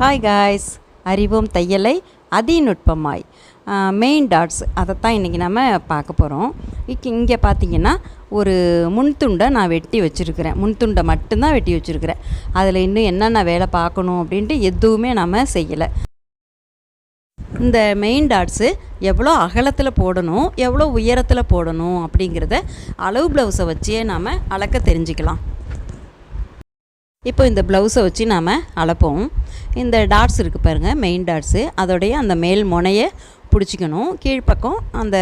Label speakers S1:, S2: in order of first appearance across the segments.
S1: Hi guys அறிவோம் தையலை அதிநுட்பமாய். Main dots அதைத்தான் இன்றைக்கி நம்ம பார்க்க போகிறோம் இக்கு இங்கே பார்த்தீங்கன்னா ஒரு முன்துண்டை நான் வெட்டி வச்சுருக்கிறேன். முன்துண்டை மட்டும்தான் வெட்டி வச்சுருக்கிறேன். அதில் இன்னும் என்னென்ன வேலை பார்க்கணும் அப்படின்ட்டு எதுவுமே நம்ம செய்யலை. இந்த மெயின் டாட்ஸு எவ்வளோ அகலத்தில் போடணும் எவ்வளோ உயரத்தில் போடணும் அப்படிங்கிறத அளவு ப்ளவுஸை வச்சே நாம் அளக்க தெரிஞ்சுக்கலாம். இப்போ இந்த ப்ளவுஸை வச்சு நாம் அளப்போம் இந்த டாட்ஸ் இருக்குது பாருங்கள் மெயின் டாட்ஸு அதோடைய அந்த மேல் முனையை பிடிச்சிக்கணும். கீழ்ப்பக்கம் அந்த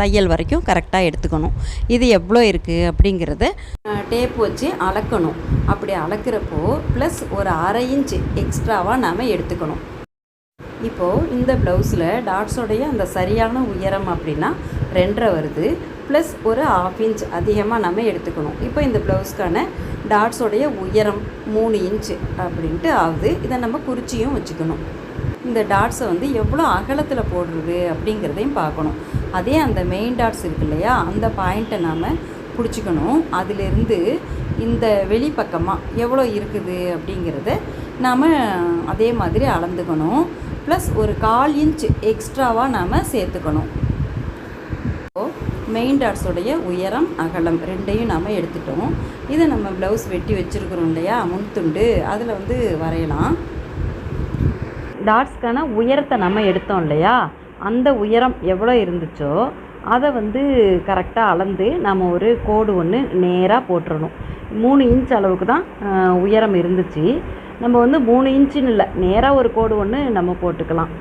S1: தையல் வரைக்கும் கரெக்டாக எடுத்துக்கணும். இது எவ்வளோ இருக்குது அப்படிங்கிறத டேப் வச்சு அளக்கணும் அப்படி அளக்கிறப்போ ப்ளஸ் ஒரு அரை இன்ச் எக்ஸ்ட்ராவாக நாம் எடுத்துக்கணும். இப்போது இந்த ப்ளவுஸில் டாட்ஸோடைய அந்த சரியான உயரம் அப்படின்னா ரெண்டரை வருது. ப்ளஸ் ஒரு ஆஃப் இன்ச் அதிகமாக நம்ம எடுத்துக்கணும். இப்போ இந்த ப்ளவுஸ்க்கான டாட்ஸோடைய உயரம் மூணு இன்ச்சு அப்படின்ட்டு ஆகுது. இதை நம்ம குறிச்சியும் வச்சுக்கணும். இந்த டாட்ஸை வந்து எவ்வளோ அகலத்தில் போடுறது அப்படிங்கிறதையும் பார்க்கணும். அதே அந்த மெயின் டாட்ஸ் இருக்கு இல்லையா? அந்த பாயிண்ட்டை நாம் பிடிச்சிக்கணும். அதிலிருந்து இந்த வெளிப்பக்கமாக எவ்வளோ இருக்குது அப்படிங்கிறத நாம் அதே மாதிரி அளந்துக்கணும். ப்ளஸ் ஒரு கால் இன்ச் எக்ஸ்ட்ராவாக நாம் சேர்த்துக்கணும். மெயின் டாட்ஸோடைய உயரம் அகலம் ரெண்டையும் நாம் எடுத்துட்டோம். இதை நம்ம ப்ளவுஸ் வெட்டி வச்சுருக்குறோம் இல்லையா? முன்துண்டு. அதில் வந்து வரையலாம். டாட்ஸ்க்கான உயரத்தை நம்ம எடுத்தோம் இல்லையா? அந்த உயரம் எவ்வளோ இருந்துச்சோ அதை வந்து கரெக்டாக அளந்து நம்ம ஒரு கோடு ஒன்று நேராக போட்டுறணும். மூணு இன்ச் அளவுக்கு தான் உயரம் இருந்துச்சு. நம்ம வந்து மூணு இன்ச்சுன்னு இல்லை நேராக ஒரு கோடு ஒன்று நம்ம போட்டுக்கலாம்.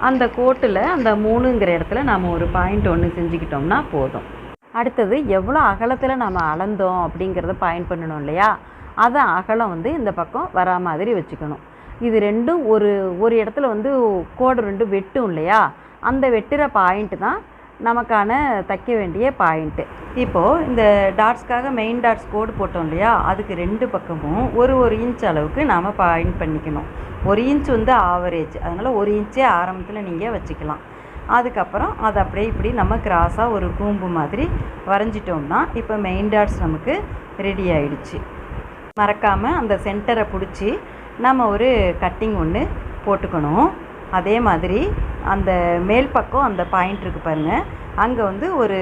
S1: அந்த கோட்டில் அந்த மூணுங்கிற இடத்துல நாம் ஒரு பாயிண்ட் ஒன்று செஞ்சுக்கிட்டோம்னா போதும். அடுத்தது எவ்வளோ அகலத்தில் நம்ம அளந்தோம் அப்படிங்கிறத பாயிண்ட் பண்ணணும் இல்லையா? அதை அகலம் வந்து இந்த பக்கம் வரா மாதிரி வச்சுக்கணும். இது ரெண்டும் ஒரு ஒரு இடத்துல வந்து கோடு ரெண்டும் வெட்டும் இல்லையா? அந்த வெட்டுற பாயிண்ட்டு தான் நமக்கான தைக்க வேண்டிய பாயிண்ட்டு இப்போது இந்த டாட்ஸ்க்காக மெயின் டாட்ஸ் கோடு போட்டோம் இல்லையா? அதுக்கு ரெண்டு பக்கமும் ஒரு ஒரு இன்ச் அளவுக்கு நாம் பாயிண்ட் பண்ணிக்கணும். ஒரு இன்ச் வந்து ஆவரேஜ் அதனால் ஒரு இன்ச்சே ஆரம்பத்தில் நீங்கள் வச்சுக்கலாம். அதுக்கப்புறம் அதை அப்படியே இப்படி நம்ம கிராஸாக ஒரு கூம்பு மாதிரி வரைஞ்சிட்டோம்னா இப்போ மெயின் டாட்ஸ் நமக்கு ரெடி ஆயிடுச்சு. மறக்காமல் அந்த சென்டரை பிடிச்சி நம்ம ஒரு கட்டிங் ஒன்று போட்டுக்கணும். அதே மாதிரி அந்த மேல் பக்கம் அந்த பாயிண்ட் இருக்குது பாருங்கள் அங்கே வந்து ஒரு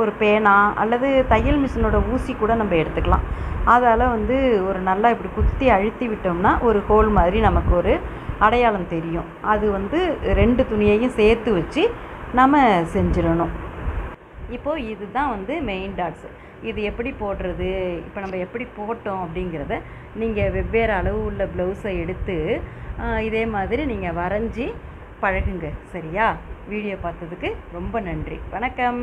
S1: ஒரு பேனா அல்லது தையல் மிஷினோட ஊசி கூட நம்ம எடுத்துக்கலாம். அதால் வந்து ஒரு நல்லா இப்படி குத்தி அழுத்தி விட்டோம்னா ஒரு ஹோல் மாதிரி நமக்கு ஒரு அடையாளம் தெரியும். அது வந்து ரெண்டு துணியையும் சேர்த்து வச்சு நம்ம செஞ்சிடணும். இப்போது இதுதான் வந்து மெயின் டாட்ஸு இது எப்படி போடுறது? இப்போ நம்ம எப்படி போட்டோம் அப்படிங்கிறத நீங்கள் வெவ்வேறு அளவு உள்ள ப்ளவுஸை எடுத்து இதே மாதிரி நீங்கள் வரைஞ்சி பழகுங்க. சரியா? வீடியோ பார்த்ததுக்கு ரொம்ப நன்றி. வணக்கம்.